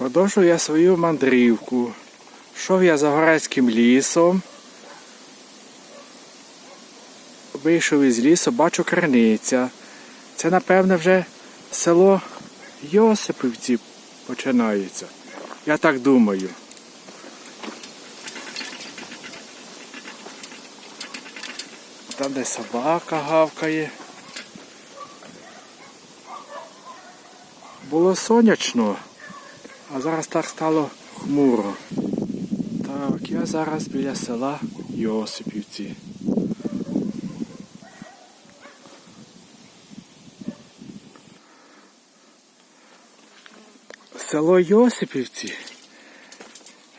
Продовжую я свою мандрівку. Йшов я за горецьким лісом. Вийшов із лісу, бачу криниця. Це, напевне, вже село Йосипівці починається. Я так думаю. Там, де собака гавкає. Було сонячно, а зараз так стало хмуро. Так, я зараз біля села Йосипівці. Село Йосипівці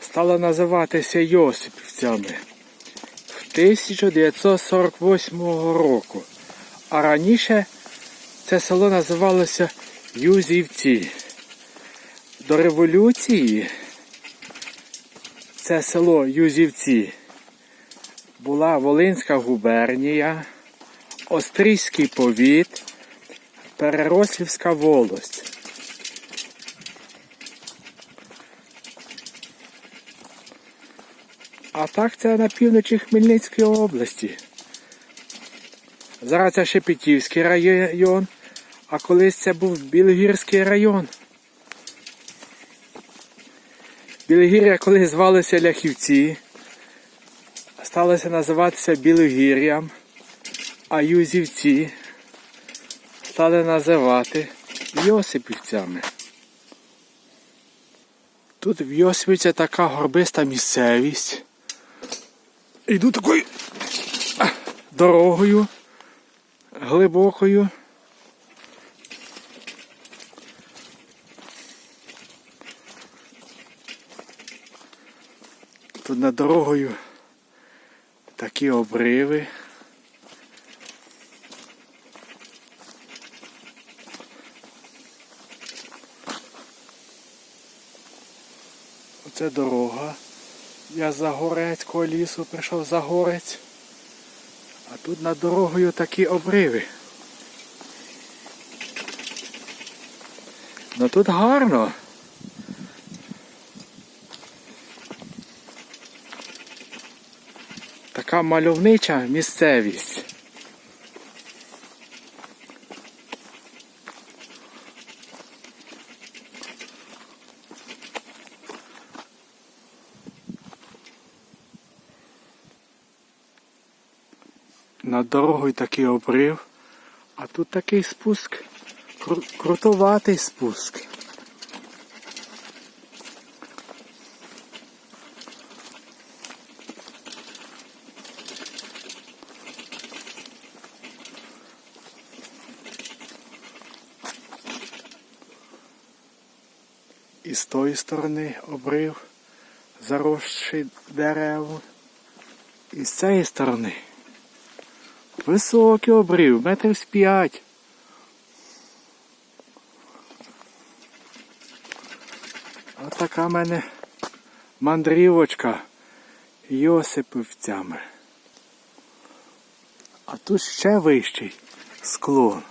стало називатися Йосипівцями в 1948 року. А раніше це село називалося Юзівці. До революції це село Юзівці була Волинська губернія, Острізький повіт, Перерослівська волость. А так це на півночі Хмельницької області. Зараз це Шепетівський район, а колись це був Білогірський район. Білогір'я колись звалося Ляхівці, сталося називатися Білогір'ям, а Юзівці стали називати Йосипівцями. Тут в Йосипівці така горбиста місцевість. Йду такою дорогою глибокою. Тут над дорогою такі обриви. Оце дорога. Я за Горецького лісу прийшов за горець. А тут над дорогою такі обриви. Ну тут гарно. Така мальовнича місцевість. Над дорогою такий обрив, а тут такий спуск, кру- крутоватий спуск. І з тої сторони обрив, заросший дерев. І з цієї сторони. Високий обрив, метрів з п'ять. Така в мене мандрівочка Йосипівцями. А тут ще вищий склон.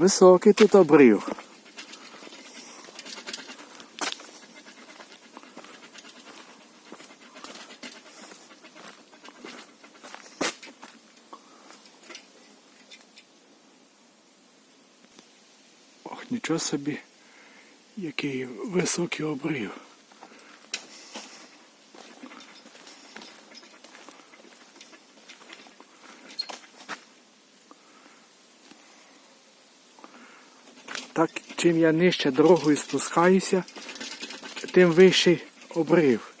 Високий тут обрив. Ох, нічого собі, який високий обрив. Так, чим я нижче дорогою спускаюся, тим вищий обрив.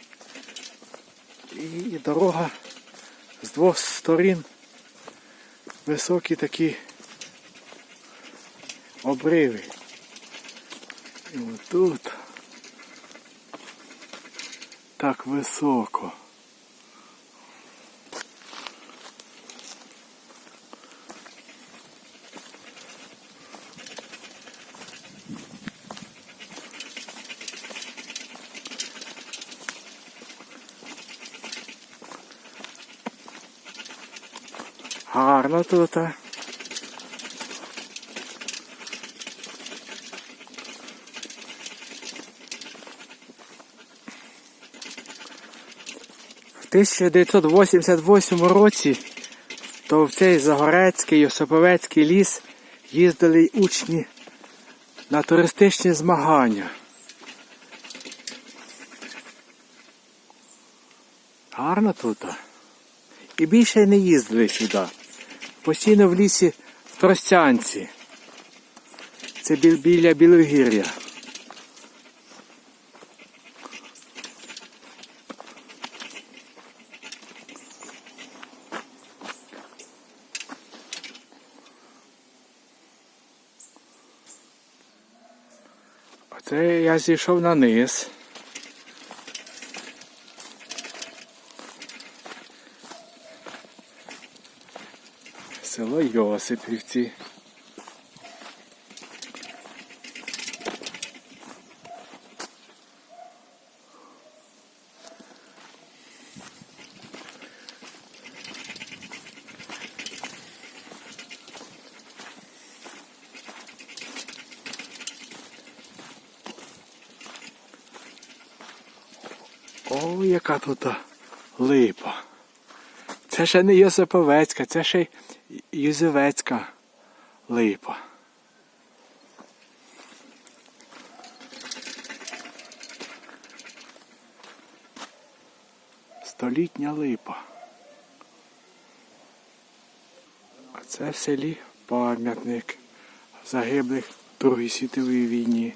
І дорога з двох сторін високі такі обриви. І отут так високо. Гарно тут. а. В 1988 році то в цей Загорецький Йосиповецький ліс їздили й учні на туристичні змагання. Гарно тут. І більше не їздили сюди. Постійно в лісі в Тростянці. Це біл- біля Білогір'я. Оце я зійшов на низ. Село Йосипівці. О, яка тут липа. Це ще не Йосиповецька, це ще й Юзівецька липа. Столітня липа. А це в селі пам'ятник загиблих в Другій світовій війні.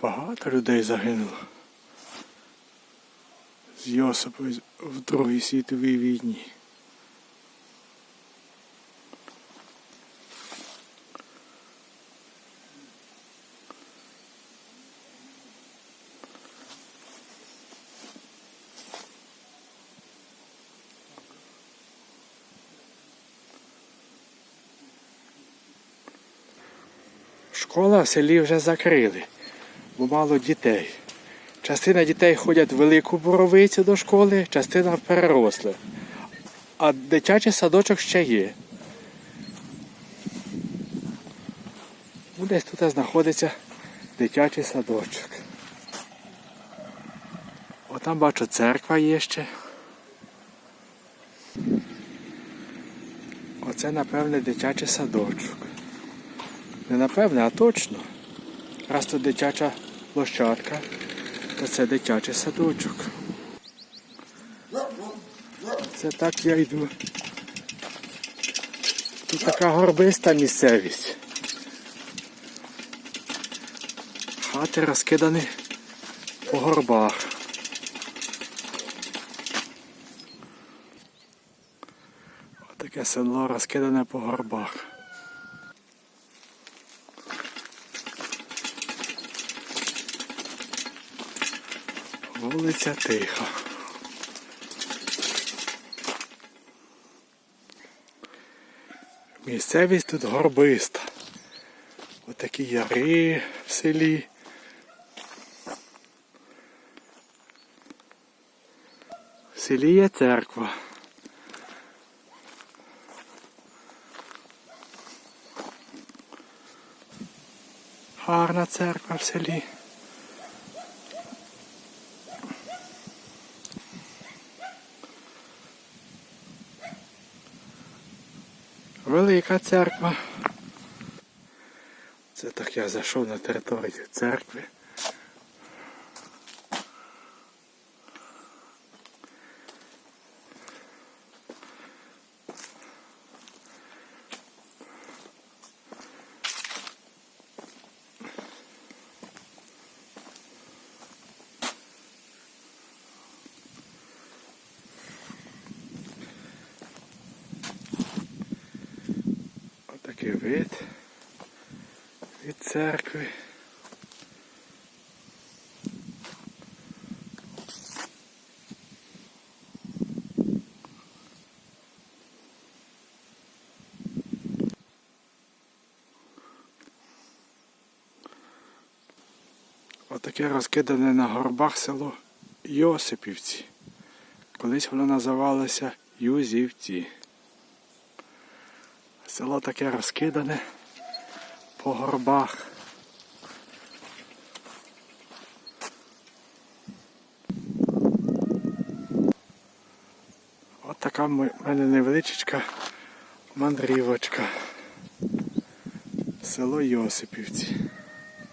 Багато людей загинуло з Йосипою в Другій світовій війні. Школа в селі вже закрили, бо мало дітей. Частина дітей ходять в велику боровицю до школи, частина в переросле. А дитячий садочок ще є. Ну, Десь тут знаходиться дитячий садочок. Отам бачу церква є ще. Оце, напевне, дитячий садочок. Не напевне, а точно. Раз тут дитяча площадка, то це дитячий садочок. Це так я йду. Тут така горбиста місцевість. Хати розкидані по горбах. Отаке село розкидане по горбах. Вулиця тиха. Місцевість тут горбиста. Отакі яри в селі. В селі є церква. Гарна церква в селі. Велика церква. Це так я зайшов на територію церкви. Вид від церкви. Отаке розкидане на горбах село Йосипівці. Колись воно називалося Юзівці. Село таке розкидане по горбах. От така в мене невеличка мандрівочка. Село Йосипівці.